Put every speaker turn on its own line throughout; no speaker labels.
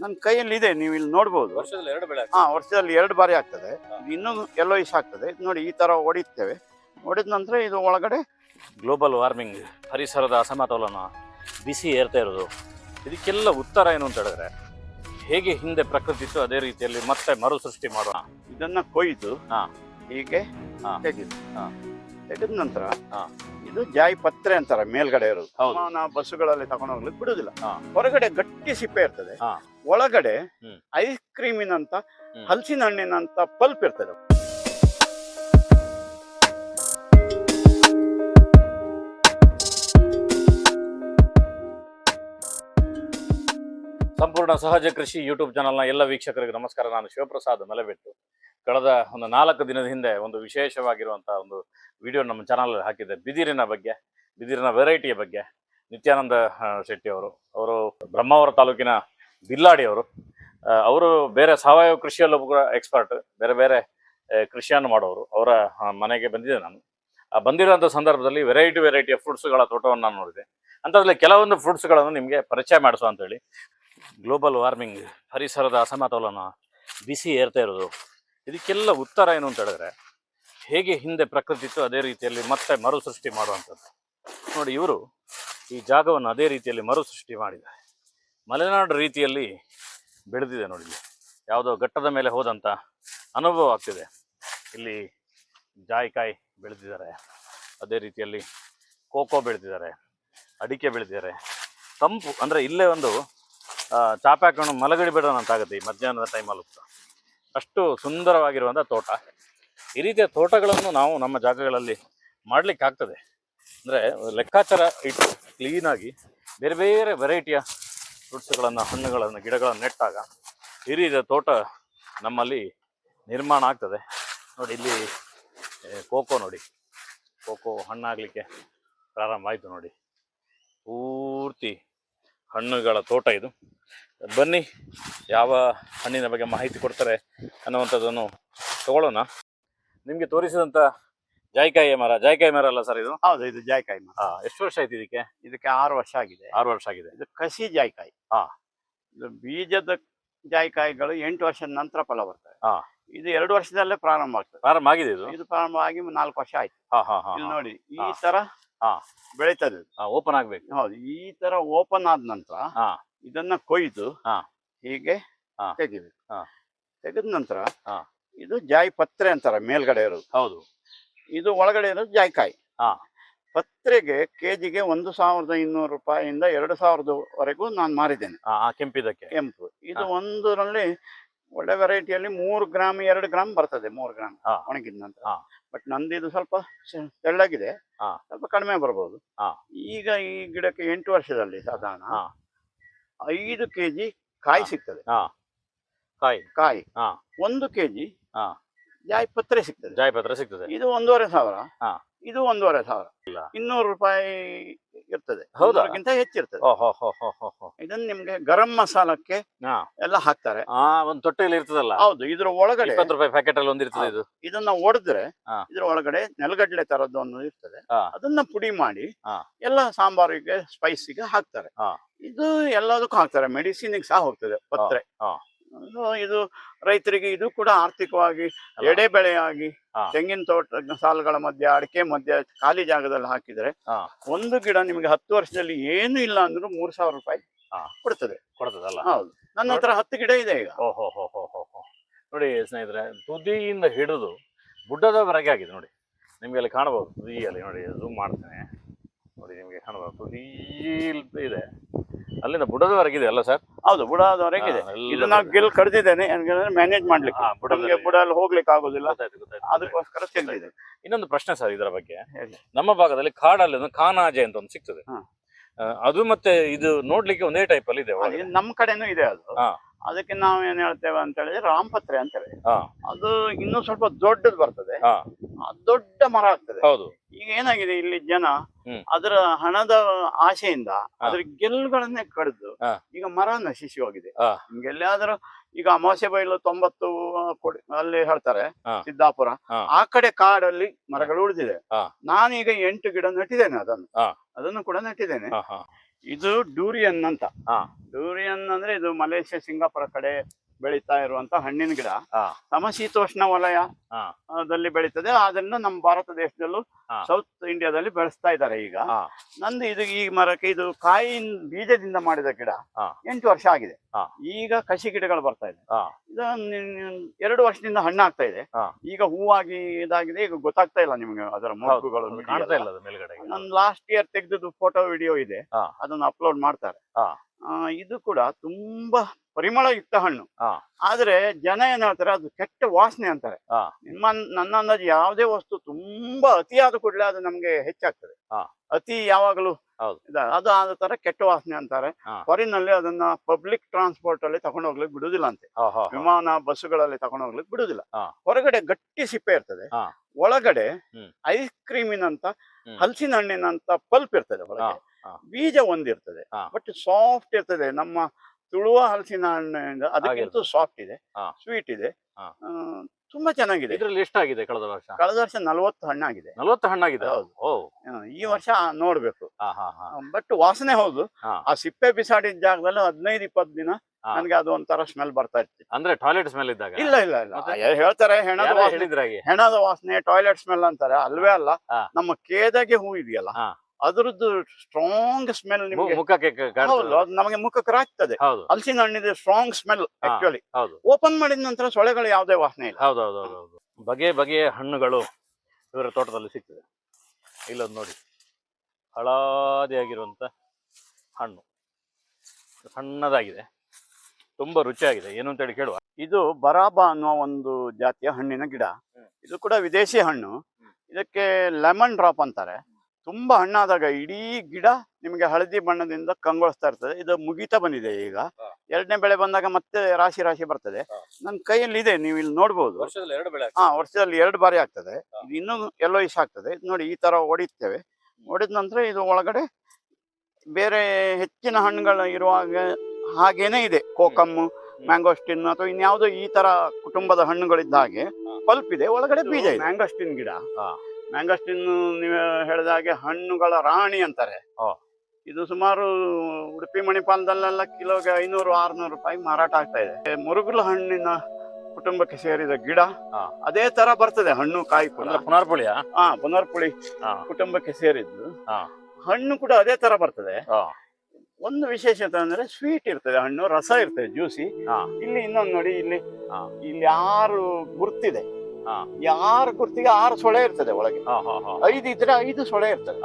ನನ್ನ ಕೈಯಲ್ಲಿ ಇದೆ ನೀವು ಇಲ್ಲಿ ನೋಡ್ಬೋದು.
ವರ್ಷದಲ್ಲಿ ಎರಡು ಬೆಳೆ
ಹಾ ವರ್ಷದಲ್ಲಿ ಎರಡು ಬಾರಿ ಆಗ್ತದೆ. ಇನ್ನೊಂದು ಇನ್ನೂ ಎಲ್ಲೋ ಇಸ್ ಆಗ್ತದೆ. ನೋಡಿ ಈ ತರ ಹೊಡಿತೇವೆ ಹೊಡೆದ ನಂತರ ಇದು ಒಳಗಡೆ
ಗ್ಲೋಬಲ್ ವಾರ್ಮಿಂಗ್ ಪರಿಸರದ ಅಸಮತೋಲನ ಬಿಸಿ ಏರ್ತಾ ಇರೋದು ಇದಕ್ಕೆಲ್ಲ ಉತ್ತರ ಏನು ಅಂತ ಹೇಳಿದ್ರೆ ಹೇಗೆ ಹಿಂದೆ ಪ್ರಕೃತಿ ಇತ್ತು ಅದೇ ರೀತಿಯಲ್ಲಿ ಮತ್ತೆ ಮರು ಸೃಷ್ಟಿ ಮಾಡೋಣ.
ಇದನ್ನ ಕೊಯ್ದು. ಹೀಗೆ
ಹಾ.
ತೆಗೆದು.
ಹಾ.
ತೆಗೆದ ನಂತರ
ಹಾ.
ಇದು ಜಾಯಿ ಪತ್ರೆ ಅಂತಾರೆ ಮೇಲ್ಗಡೆ ಇರೋದು
ಹೌದು.
ನಾವು ಬಸ್ಸುಗಳಲ್ಲಿ ತಗೊಂಡು ಹೋಗ್ಲಿಕ್ಕೆ ಬಿಡುದಿಲ್ಲ
ಹಾ.
ಹೊರಗಡೆ ಗಟ್ಟಿ ಸಿಪ್ಪೆ ಇರ್ತದೆ
ಹಾ.
ಒಳಗಡೆ
ಹ್ಮ್.
ಐಸ್ ಕ್ರೀಮಿನಂತ
ಹ್ಮ್.
ಹಲಸಿನ ಹಣ್ಣಿನಂತ ಪಲ್ಪ್ ಇರ್ತದೆ
ಸಂಪೂರ್ಣ ಸಹಜ ಕೃಷಿ ಯೂಟ್ಯೂಬ್ ಚಾನಲ್ನ ಎಲ್ಲ ವೀಕ್ಷಕರಿಗೆ ನಮಸ್ಕಾರ ನಾನು ಶಿವಪ್ರಸಾದ್ ಮಲೆಬೆಟ್ಟು ಕಳೆದ ಒಂದು ನಾಲ್ಕು ದಿನದ ಹಿಂದೆ ಒಂದು ವಿಶೇಷವಾಗಿರುವಂಥ ಒಂದು ವಿಡಿಯೋ ನಮ್ಮ ಚಾನಲಲ್ಲಿ ಹಾಕಿದ್ದೆ. ಬಿದಿರಿನ ಬಗ್ಗೆ, ಬಿದಿರಿನ ವೆರೈಟಿಯ ಬಗ್ಗೆ. ನಿತ್ಯಾನಂದ ಶೆಟ್ಟಿ ಅವರು ಅವರು ಬ್ರಹ್ಮಾವರ ತಾಲೂಕಿನ ಬಿಲ್ಲಾಡಿಯವರು ಅವರು. ಬೇರೆ ಸಾವಯವ ಕೃಷಿಯಲ್ಲೂ ಕೂಡ ಎಕ್ಸ್ಪರ್ಟ್ ಬೇರೆ ಬೇರೆ ಕೃಷಿಯನ್ನು ಮಾಡೋರು. ಅವರ ಮನೆಗೆ ಬಂದಿದ್ದೆ ನಾನು. ಆ ಬಂದಿರೋಂಥ ಸಂದರ್ಭದಲ್ಲಿ ವೆರೈಟಿ ವೆರೈಟಿಯ ಫ್ರೂಟ್ಸ್ಗಳ ತೋಟವನ್ನು ನಾನು ನೋಡಿದೆ. ಅಂಥದ್ರಲ್ಲಿ ಕೆಲವೊಂದು ಫ್ರೂಟ್ಸ್ಗಳನ್ನು ನಿಮಗೆ ಪರಿಚಯ ಮಾಡಿಸೋ ಅಂತೇಳಿ. ಗ್ಲೋಬಲ್ ವಾರ್ಮಿಂಗ್ ಪರಿಸರದ ಅಸಮತೋಲನ, ಬಿಸಿ ಏರ್ತಾ ಇರೋದು ಇದಕ್ಕೆಲ್ಲ ಉತ್ತರ ಏನು ಅಂತ ಹೇಳಿದ್ರೆ, ಹೇಗೆ ಹಿಂದೆ ಪ್ರಕೃತಿ ಇತ್ತು ಅದೇ ರೀತಿಯಲ್ಲಿ ಮತ್ತೆ ಮರು ಸೃಷ್ಟಿ ಮಾಡುವಂಥದ್ದು. ನೋಡಿ, ಇವರು ಈ ಜಾಗವನ್ನು ಅದೇ ರೀತಿಯಲ್ಲಿ ಮರು ಸೃಷ್ಟಿ ಮಾಡಿದ್ದಾರೆ. ಮಲೆನಾಡು ರೀತಿಯಲ್ಲಿ ಬೆಳೆದಿದೆ ನೋಡಿ ಯಾವುದೋ ಘಟ್ಟದ ಮೇಲೆ ಹೋದಂಥ ಅನುಭವ ಆಗ್ತಿದೆ. ಇಲ್ಲಿ ಜಾಯಿಕಾಯಿ ಬೆಳೆದಿದ್ದಾರೆ. ಅದೇ ರೀತಿಯಲ್ಲಿ ಕೋಕೋ ಬೆಳೆದಿದ್ದಾರೆ. ಅಡಿಕೆ ಬೆಳೆದಿದ್ದಾರೆ. ತಂಪು ಅಂದರೆ ಇಲ್ಲೇ ಒಂದು ಚಾಪೆ ಹಾಕೊಂಡು ಮಲಗಡಿ ಬಿಡೋಣ ಅಂತಾಗುತ್ತೆ ಈ ಮಧ್ಯಾಹ್ನದ ಟೈಮಲ್ಲೂ ಅಷ್ಟು ಸುಂದರವಾಗಿರುವಂಥ ತೋಟ. ಈ ರೀತಿಯ ತೋಟಗಳನ್ನು ನಾವು ನಮ್ಮ ಜಾಗಗಳಲ್ಲಿ ಮಾಡಲಿಕ್ಕೆ ಆಗ್ತದೆ. ಅಂದರೆ ಲೆಕ್ಕಾಚಾರ ಇಟ್ಟು ಕ್ಲೀನಾಗಿ ಬೇರೆ ಬೇರೆ ವೆರೈಟಿಯ ಫ್ರೂಟ್ಸ್ಗಳನ್ನು ಹಣ್ಣುಗಳನ್ನು, ಗಿಡಗಳನ್ನು ನೆಟ್ಟಾಗ ಈ ರೀತಿಯ ತೋಟ ನಮ್ಮಲ್ಲಿ ನಿರ್ಮಾಣ ಆಗ್ತದೆ. ನೋಡಿ ಇಲ್ಲಿ ಕೋಕೋ ನೋಡಿ. ಕೋಕೋ ಹಣ್ಣಾಗಲಿಕ್ಕೆ ಪ್ರಾರಂಭ ಆಯಿತು ನೋಡಿ. ಪೂರ್ತಿ ಹಣ್ಣುಗಳ ತೋಟ ಇದು. ಬನ್ನಿ ಯಾವ ಹಣ್ಣಿನ ಬಗ್ಗೆ ಮಾಹಿತಿ ಕೊಡ್ತಾರೆ ಅನ್ನುವಂಥದ್ದನ್ನು ತಗೊಳ್ಳೋಣ. ನಿಮಗೆ ತೋರಿಸಿದಂಥ ಜಾಯ್ಕಾಯಿ ಮರ ಜಾಯಿಕಾಯಿ ಮರ ಅಲ್ಲ ಸರ್ ಇದು?
ಹೌದು ಇದು ಜಾಯ್ಕಾಯಿ ಮರ.
ಎಷ್ಟು ವರ್ಷ ಆಯ್ತು ಇದಕ್ಕೆ?
ಇದಕ್ಕೆ ಆರು ವರ್ಷ ಆಗಿದೆ.
ಆರು ವರ್ಷ ಆಗಿದೆ.
ಇದು ಕಸಿ ಜಾಯ್ಕಾಯಿ.
ಹಾ.
ಇದು ಬೀಜದ ಜಾಯ್ಕಾಯಿಗಳು ಎಂಟು ವರ್ಷದ ನಂತರ ಫಲ ಬರ್ತವೆ
ಹಾ.
ಇದು ಎರಡು ವರ್ಷದಲ್ಲೇ ಪ್ರಾರಂಭ ಆಗ್ತದೆ.
ಪ್ರಾರಂಭ ಆಗಿದೆ ಇದು?
ಇದು ಪ್ರಾರಂಭ ಆಗಿ ನಾಲ್ಕು ವರ್ಷ ಆಯ್ತು.
ಹಾಂ ಹಾಂ ಹಾಂ
ಇಲ್ಲಿ ನೋಡಿ ಈ. ತರ
ಹಾ.
ಬೆಳೀತದೆ.
ಓಪನ್ ಆಗಬೇಕು.
ಹೌದು ಈ ತರ ಓಪನ್ ಆದ ನಂತರ
ಹಾ.
ಇದನ್ನ ಕೊಯ್ದು
ಹಾ.
ಹೀಗೆ
ಹಾ.
ತೆಗಿಬೇಕು
ಹಾ.
ತೆಗೆದ ನಂತರ
ಹಾ.
ಇದು ಜಾಯಿ ಪತ್ರೆ ಅಂತಾರೆ ಮೇಲ್ಗಡೆ ಇರೋದು
ಹೌದು
ಇದು ಒಳಗಡೆ ಇರೋದು ಜಾಯಿಕಾಯಿ. ಪತ್ರೆಗೆ ಕೆಜಿಗೆ ಒಂದು ಸಾವಿರದ ಇನ್ನೂರು ರೂಪಾಯಿಯಿಂದ ಎರಡು ಸಾವಿರದವರೆಗೂ ನಾನು ಮಾರಿದ್ದೇನೆ
ಕೆಂಪಿದಕ್ಕೆ
ಕೆಂಪು ಇದು ಒಂದರಲ್ಲಿ ಒಳ್ಳೆ ವೆರೈಟಿಯಲ್ಲಿ ಮೂರು ಗ್ರಾಮ್ ಎರಡು ಗ್ರಾಮ್ ಬರ್ತದೆ ಮೂರು ಗ್ರಾಮ್. ಒಣಗಿದ ನಂತರ. ಬಟ್ ನಂದು ಇದು ಸ್ವಲ್ಪ ತೆಳ್ಳಗಿದೆ
ಹಾ.
ಸ್ವಲ್ಪ ಕಡಿಮೆ ಬರ್ಬೋದು
ಹಾ.
ಈಗ ಈ ಗಿಡಕ್ಕೆ ಎಂಟು ವರ್ಷದಲ್ಲಿ ಸಾಧಾರಣ. ಐದು ಕೆಜಿ ಕಾಯಿ. ಸಿಗ್ತದೆ
ಹಾಂ ಕಾಯಿ
ಕಾಯಿ
ಹಾ.
ಒಂದು ಕೆಜಿ
ಹಾ.
ಜಾಯಿ ಪತ್ರೆ ಸಿಗ್ತದೆ
ಜಾಯಿಪತ್ರ ಸಿಗ್ತದೆ
ಇದು ಒಂದೂವರೆ ಸಾವಿರ
ಹಾ.
ಇದು ಒಂದೂವರೆ ಸಾವಿರ
ಇಲ್ಲ.
ಇನ್ನೂರು ರೂಪಾಯಿ ಇರ್ತದೆ
ಹೌದಾ?
ಇನ್ನೂರಕ್ಕಿಂತ ಹೆಚ್ಚಿರ್ತದೆ
ಓ ಹೋ ಹೋ ಹೋ ಹೋ
ಇದನ್ನ ನಿಮ್ಗೆ ಗರಂ ಮಸಾಲಕ್ಕೆ. ಎಲ್ಲ ಹಾಕ್ತಾರೆ.
ಆ ಒಂದು ತೊಟ್ಟೆಯಲ್ಲಿ ಇರ್ತದಲ್ಲ?
ಹೌದು ಇದ್ರ ಒಳಗಡೆ
ಇಪ್ಪತ್ತು ರೂಪಾಯಿ ಪ್ಯಾಕೆಟ್ ಅಲ್ಲಿ ಒಂದಿರ್ತದೆ ಇದು.
ಇದನ್ನ ಒಡೆದ್ರೆ. ಇದ್ರ ಒಳಗಡೆ ನೆಲಗಡ್ಲೆ ತರದ್ದು ಒಂದು ಇರ್ತದೆ. ಅದನ್ನ ಪುಡಿ ಮಾಡಿ. ಎಲ್ಲ ಸಾಂಬಾರಿಗೆ ಸ್ಪೈಸಿಗೆ ಹಾಕ್ತಾರೆ. ಇದು ಎಲ್ಲದಕ್ಕೂ ಹಾಕ್ತಾರೆ. ಮೆಡಿಸಿನ್ಗೆ ಸಹ ಹೋಗ್ತದೆ ಪತ್ರೆ ಇದು ರೈತರಿಗೆ ಇದು ಕೂಡ ಆರ್ಥಿಕವಾಗಿ. ಎಡೆ ಬೆಳೆಯಾಗಿ ತೆಂಗಿನ ತೋಟ ಸಾಲುಗಳ ಮಧ್ಯೆ ಅಡಿಕೆ ಮಧ್ಯ ಖಾಲಿ ಜಾಗದಲ್ಲಿ ಹಾಕಿದ್ರೆ ಒಂದು ಗಿಡ ನಿಮಗೆ ಹತ್ತು ವರ್ಷದಲ್ಲಿ ಏನು ಇಲ್ಲ ಅಂದ್ರೂ ಮೂರ್ ಸಾವಿರ ರೂಪಾಯಿ. ಕೊಡ್ತದೆ.
ಕೊಡ್ತದಲ್ಲ?
ಹೌದು. ನನ್ನ ಹತ್ರ ಹತ್ತು ಗಿಡ ಇದೆ ಈಗ.
ಓಹೋ ಹೋ ಹೋ ಹೋ ಹೋ ನೋಡಿ ಸ್ನೇಹಿತರೆ ತುದಿಯಿಂದ ಹಿಡಿದು ಬುಡ್ಡದವರೆಗೆ ಆಗಿದೆ ನೋಡಿ. ನಿಮ್ಗೆ ಅಲ್ಲಿ ಕಾಣಬಹುದು ತುದಿಯಲ್ಲಿ ನೋಡಿ ಝೂಮ್ ಮಾಡ್ತೇನೆ. ನೋಡಿ ನಿಮಗೆ ಕಾಣಬಹುದು ತುದಿ ಇದೆ. ಅಲ್ಲಿಂದ ಬುಡದವರೆಗಿದೆ ಅಲ್ಲ ಸರ್?
ಹೌದು ಬುಡದವರೆಗೆ ಇದೆ. ಇದು ನಾನು ಗೆಲ್ ಕಡ್ದಿದ್ದೇನೆ. ಮ್ಯಾನೇಜ್ ಮಾಡ್ಲಿಕ್ಕೆ.
ಹಾ,
ಬುಡ
ಅಲ್ಲಿ
ಬುಡಲ್ಲಿ ಹೋಗ್ಲಿಕ್ಕೆ ಆಗೋದಿಲ್ಲ. ಅದಕ್ಕೋಸ್ಕರ ತೆಗೆದಿದೆ
ಇನ್ನೊಂದು ಪ್ರಶ್ನೆ ಸರ್ ಇದರ ಬಗ್ಗೆ. ನಮ್ಮ ಭಾಗದಲ್ಲಿ ಕಾಡಲ್ಲಿ ಒಂದು ಕಾನಾಜೆ ಅಂತ ಒಂದು ಸಿಗ್ತದೆ. ಅದು ಮತ್ತೆ ಇದು ನೋಡ್ಲಿಕ್ಕೆ ಒಂದೇ ಟೈಪ್ ಅಲ್ಲಿ ಇದೆ ಒಳಗೆ.
ನಮ್ಮ ಕಡೆನೂ ಇದೆ ಅದು
ಹಾ.
ಅದಕ್ಕೆ ನಾವು ಏನ್ ಹೇಳ್ತೇವೆ ಅಂತ ಹೇಳಿದ್ರೆ ರಾಮಪತ್ರೆ ಅಂತ
ಹಾ.
ಅದು ಇನ್ನೂ ಸ್ವಲ್ಪ ದೊಡ್ಡದು ಬರ್ತದೆ
ಹಾ.
ಆ ದೊಡ್ಡ ಮರ ಆಗ್ತದೆ
ಹೌದು
ಈಗ ಏನಾಗಿದೆ ಇಲ್ಲಿ ಜನ
ಹ್ಮ್.
ಅದರ ಹಣದ ಆಸೆಯಿಂದ ಅದ್ರ ಗೆಲ್ಲುಗಳನ್ನೇ ಕಡಿದು
ಹಾ.
ಈಗ ಮರ ನಶಿಸಿ ಹೋಗಿದೆ
ಹಾ.
ನಿಮ್ಗೆ ಈಗ ಅಮಾವಾಸ್ಯ ಬೈಲು ತೊಂಬತ್ತು ಕೊಡಿ ಅಲ್ಲಿ ಹೇಳ್ತಾರೆ
ಹಾ.
ಸಿದ್ದಾಪುರ
ಹಾ.
ಆ ಕಡೆ ಕಾಡಲ್ಲಿ ಮರಗಳು ಉಳಿದಿದೆ
ಹಾ.
ನಾನೀಗ ಎಂಟು ಗಿಡ ನೆಟ್ಟಿದ್ದೇನೆ ಅದನ್ನು
ಹಾ.
ಅದನ್ನು ಕೂಡ ನೆಟ್ಟಿದ್ದೇನೆ. ಇದು ಡೂರಿಯನ್ ಅಂತ.
ಹಾ.
ಡೂರಿಯನ್ ಅಂದ್ರೆ ಇದು ಮಲೇಷ್ಯಾ ಸಿಂಗಾಪುರ ಕಡೆ ಬೆಳೀತಾ ಇರುವಂತ ಹಣ್ಣಿನ ಗಿಡ. ಸಮಶೀತೋಷ್ಣ ವಲಯ ದಲ್ಲಿ ಬೆಳೀತದೆ. ಆದ್ರಿಂದ ನಮ್ಮ ಭಾರತ ದೇಶದಲ್ಲೂ ಸೌತ್ ಇಂಡಿಯಾದಲ್ಲಿ ಬೆಳೆಸ್ತಾ ಇದ್ದಾರೆ ಈಗ. ನಂದು ಇದು ಈ ಮರಕ್ಕೆ ಇದು ಕಾಯಿನ್ ಬೀಜದಿಂದ ಮಾಡಿದ ಗಿಡ. ಎಂಟು ವರ್ಷ ಆಗಿದೆ. ಈಗ ಕಸಿ ಗಿಡಗಳು ಬರ್ತಾ ಇದೆ. ಇದು ಎರಡು ವರ್ಷದಿಂದ ಹಣ್ಣಾಗ್ತಾ ಇದೆ. ಈಗ ಹೂವಾಗಿ ಇದಾಗಿದೆ. ಈಗ ಗೊತ್ತಾಗ್ತಾ ಇಲ್ಲ ನಿಮ್ಗೆ ಅದರ ಮೊಗ್ಗುಗಳು
ಅದು ಕಾಣ್ತಾ ಇಲ್ಲ ಅದು ಮೇಲ್ಗಡೆ
ನನ್ ಲಾಸ್ಟ್ ಇಯರ್ ತೆಗೆದದ್ದು ಫೋಟೋ ವಿಡಿಯೋ ಇದೆ. ಅದನ್ನ ಅಪ್ಲೋಡ್ ಮಾಡ್ತಾರೆ. ಇದು ಕೂಡ ತುಂಬಾ ಪರಿಮಳಯುಕ್ತ ಹಣ್ಣು. ಆದ್ರೆ ಜನ ಏನ್ ಹೇಳ್ತಾರೆ ಅದು ಕೆಟ್ಟ ವಾಸನೆ ಅಂತಾರೆ. ನಿಮ್ಮ ನನ್ನ ಅಂದಾಜು ಯಾವುದೇ ವಸ್ತು ತುಂಬಾ ಅತಿಯಾದ ಕೂಡಲೇ ಅದು ನಮ್ಗೆ ಹೆಚ್ಚಾಗ್ತದೆ ಅತಿ ಯಾವಾಗಲೂ. ಅದು ಆದ ತರ ಕೆಟ್ಟ ವಾಸನೆ ಅಂತಾರೆ
ಹೊರನಲ್ಲಿ
ಫಾರಿನ್ ಅದನ್ನ ಪಬ್ಲಿಕ್ ಟ್ರಾನ್ಸ್ಪೋರ್ಟ್ ಅಲ್ಲಿ ತಗೊಂಡು ಹೋಗ್ಲಿಕ್ಕೆ ಬಿಡುದಿಲ್ಲ ಅಂತೆ. ವಿಮಾನ ಬಸ್ಸುಗಳಲ್ಲಿ ತಗೊಂಡು ಹೋಗ್ಲಿಕ್ಕೆ ಬಿಡುದಿಲ್ಲ ಹೊರಗಡೆ ಗಟ್ಟಿ ಸಿಪ್ಪೆ ಇರ್ತದೆ. ಒಳಗಡೆ ಐಸ್ ಕ್ರೀಮಿನಂತ. ಹಲಸಿನ ಹಣ್ಣಿನಂತ ಪಲ್ಪ್ ಇರ್ತದೆ
ಹೊರಗೆ
ಒಳಗೆ. ಬೀಜ ಒಂದಿರ್ತದೆ. ಬಟ್ ಸಾಫ್ಟ್ ಇರ್ತದೆ. ನಮ್ಮ ತುಳುವ ಹಲಸಿನ ಹಣ್ಣಿಂದ ಅದಕ್ಕಿಂತ ಸಾಫ್ಟ್ ಇದೆ. ಸ್ವೀಟ್ ಇದೆ. ತುಂಬಾ ಚೆನ್ನಾಗಿದೆ.
ಇದ್ರಲ್ಲಿ ಎಷ್ಟಾಗಿದೆ ಕಳೆದ ವರ್ಷ?
ಕಳೆದ ವರ್ಷ ನಲವತ್ತು ಹಣ್ಣಾಗಿದೆ.
ನಲವತ್ತು ಹಣ್ಣಾಗಿದೆ?
ಈ ವರ್ಷ ನೋಡ್ಬೇಕು. ಬಟ್ ವಾಸನೆ ಹೌದು. ಆ ಸಿಪ್ಪೆ ಬಿಸಾಡಿದ ಜಾಗದಲ್ಲಿ ಹದಿನೈದು ಇಪ್ಪತ್ತು ದಿನ ನನ್ಗೆ ಅದು ಒಂಥರ ಸ್ಮೆಲ್ ಬರ್ತಾ ಇತ್ತು.
ಅಂದ್ರೆ ಟಾಯ್ಲೆಟ್ ಸ್ಮೆಲ್ ಇದ್ದಾಗ?
ಇಲ್ಲ ಇಲ್ಲ ಇಲ್ಲ. ಹೇಳ್ತಾರೆ ಹೆಣದ ವಾಸನೆ. ಹೆಣದ ವಾಸನೆ ಟಾಯ್ಲೆಟ್ ಸ್ಮೆಲ್ ಅಂತಾರೆ. ಅಲ್ವೇ ಅಲ್ಲ. ನಮ್ಮ ಕೇದಗೆ ಹೂ ಇದೆಯಲ್ಲ. ಅದ್ರದ್ದು ಸ್ಟ್ರಾಂಗ್ ಸ್ಮೆಲ್ ನಿಮಗೆ.
ಮುಖಕ್ಕೆ
ಹೌದು ಅದು ನಮಗೆ ಮುಖಕ್ಕೆ ಆಗ್ತದೆ
ಹೌದು.
ಹಲಸಿನ ಹಣ್ಣಿದೆ ಸ್ಟ್ರಾಂಗ್ ಸ್ಮೆಲ್. ಆಕ್ಚುಲಿ
ಹೌದು.
ಓಪನ್ ಮಾಡಿದ ನಂತರ ಸೊಳೆಗಳು ಯಾವುದೇ ವಾಸನೆ ಇಲ್ಲ.
ಹೌದು ಹೌದು ಹೌದು ಬಗೆ ಬಗೆಯ ಹಣ್ಣುಗಳು ಇವರ ತೋಟದಲ್ಲಿ ಸಿಗ್ತದೆ. ಇಲ್ಲೊಂದು ನೋಡಿ. ಹಳಾದಿಯಾಗಿರುವಂತ ಹಣ್ಣು. ಸಣ್ಣದಾಗಿದೆ. ತುಂಬಾ ರುಚಿಯಾಗಿದೆ. ಏನು ಅಂತೇಳಿ ಕೇಳುವ?
ಇದು ಬರಾಬಾ ಅನ್ನುವ ಒಂದು ಜಾತಿಯ ಹಣ್ಣಿನ ಗಿಡ. ಇದು ಕೂಡ ವಿದೇಶಿ ಹಣ್ಣು. ಇದಕ್ಕೆ ಲೆಮನ್ ಡ್ರಾಪ್ ಅಂತಾರೆ. ತುಂಬಾ ಹಣ್ಣಾದಾಗ ಇಡೀ ಗಿಡ ನಿಮಗೆ ಹಳದಿ ಬಣ್ಣದಿಂದ ಕಂಗೊಳಿಸ್ತಾ ಇರ್ತದೆ. ಇದು ಮುಗಿತಾ ಬಂದಿದೆ ಈಗ. ಎರಡನೇ ಬೆಳೆ ಬಂದಾಗ ಮತ್ತೆ ರಾಶಿ ರಾಶಿ ಬರ್ತದೆ. ನನ್ನ ಕೈಯಲ್ಲಿ ಇದೆ ನೀವು ಇಲ್ಲಿ ನೋಡ್ಬೋದು. ಹಾ ವರ್ಷದಲ್ಲಿ ಎರಡು ಬಾರಿ ಆಗ್ತದೆ. ಇದು ಇನ್ನೂ ಎಲ್ಲೋ ಇಷ್ಟ ಆಗ್ತದೆ. ಇದು ನೋಡಿ ಈ ತರ ಹೊಡಿತೇವೆ ಹೊಡೆದ ನಂತರ ಇದು ಒಳಗಡೆ ಬೇರೆ ಹೆಚ್ಚಿನ ಹಣ್ಣುಗಳು ಇರುವಾಗ ಹಾಗೇನೆ ಇದೆ. ಕೋಕಮ್ಮು ಮ್ಯಾಂಗೋಸ್ಟಿನ್ ಅಥವಾ ಇನ್ಯಾವುದೋ ಈ ತರ ಕುಟುಂಬದ ಹಣ್ಣುಗಳಿದ್ದ ಹಾಗೆ ಪಲ್ಪ್ ಇದೆ. ಒಳಗಡೆ ಬೀಜ ಇದೆ. ಮ್ಯಾಂಗೋಸ್ಟಿನ್ ಗಿಡ. ಮ್ಯಾಂಗೋಸ್ಟಿನ್ ನೀವು ಹೇಳಿದ ಹಾಗೆ ಹಣ್ಣುಗಳ ರಾಣಿ ಅಂತಾರೆ. ಇದು ಸುಮಾರು ಉಡುಪಿ ಮಣಿಪಾಲದಲ್ಲೆಲ್ಲ ಕಿಲೋಗೆ ಐನೂರು ಆರ್ನೂರು ರೂಪಾಯಿ ಮಾರಾಟ ಆಗ್ತಾ ಇದೆ ಮುರುಗುಲ ಹಣ್ಣಿನ ಕುಟುಂಬಕ್ಕೆ ಸೇರಿದ ಗಿಡ. ಅದೇ ತರ ಬರ್ತದೆ ಹಣ್ಣು ಕಾಯಿ ಕೂಡ
ಪುನರ್ಪುಳಿಯ
ಹಾ ಪುನರ್ಪುಳಿ ಕುಟುಂಬಕ್ಕೆ ಸೇರಿದ್ದು. ಹಣ್ಣು ಕೂಡ ಅದೇ ತರ ಬರ್ತದೆ. ಒಂದು ವಿಶೇಷತೆ ಅಂದ್ರೆ ಸ್ವೀಟ್ ಇರ್ತದೆ ಹಣ್ಣು ರಸ ಇರ್ತದೆ ಜ್ಯೂಸಿ. ಇಲ್ಲಿ ಇನ್ನೊಂದು ನೋಡಿ ಇಲ್ಲಿ ಇಲ್ಲಿ ಆರು ಗುರ್ತಿದೆ ಆರು ಗುರ್ತಿಗೆ ಆರು ಸೊಳೆ ಇರ್ತದೆ ಒಳಗೆ. ಐದು ಇದ್ರೆ ಐದು ಸೊಳೆ ಇರ್ತದೆ.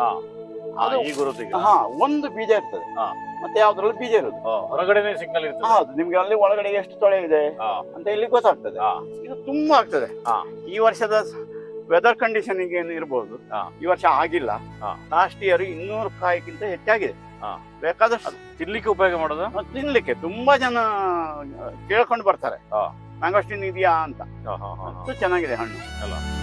ಹಾ.
ಒಂದು ಬೀಜ ಇರ್ತದೆ. ಮತ್ತೆ ಯಾವ್ದ್ರಲ್ಲಿ ಬೀಜ ಇರುದು?
ಹೊರಗಡೆ ಹೊರಗಡೆನೆ ಸಿಗ್ನಲ್ ಇರ್ತದೆ.
ಹೌದು ನಿಮ್ಗೆ ಅಲ್ಲಿ ಒಳಗಡೆ ಎಷ್ಟು ತೊಳೆ ಇದೆ ಅಂತ ಇಲ್ಲಿ ಗೊತ್ತಾಗ್ತದೆ. ಇದು ತುಂಬಾ ಆಗ್ತದೆ. ಈ ವರ್ಷದ ವೆದರ್ ಕಂಡೀಷನ್ ಏನು
ಇರಬಹುದು.
ಈ ವರ್ಷ ಆಗಿಲ್ಲ. ಲಾಸ್ಟ್ ಇಯರ್ ಇನ್ನೂರು ಕಾಯಿಗಿಂತ ಹೆಚ್ಚಾಗಿದೆ. ಬೇಕಾದಷ್ಟು.
ತಿನ್ಲಿಕ್ಕೆ ಉಪಯೋಗ ಮಾಡೋದು?
ತಿನ್ಲಿಕ್ಕೆ. ತುಂಬಾ ಜನ ಕೇಳ್ಕೊಂಡು ಬರ್ತಾರೆ. ಮ್ಯಾಂಗೋಸ್ಟಿನ್ ಇದೆಯಾ ಅಂತ. ಚೆನ್ನಾಗಿದೆ ಹಣ್ಣು.
ಅಲ್ಲ.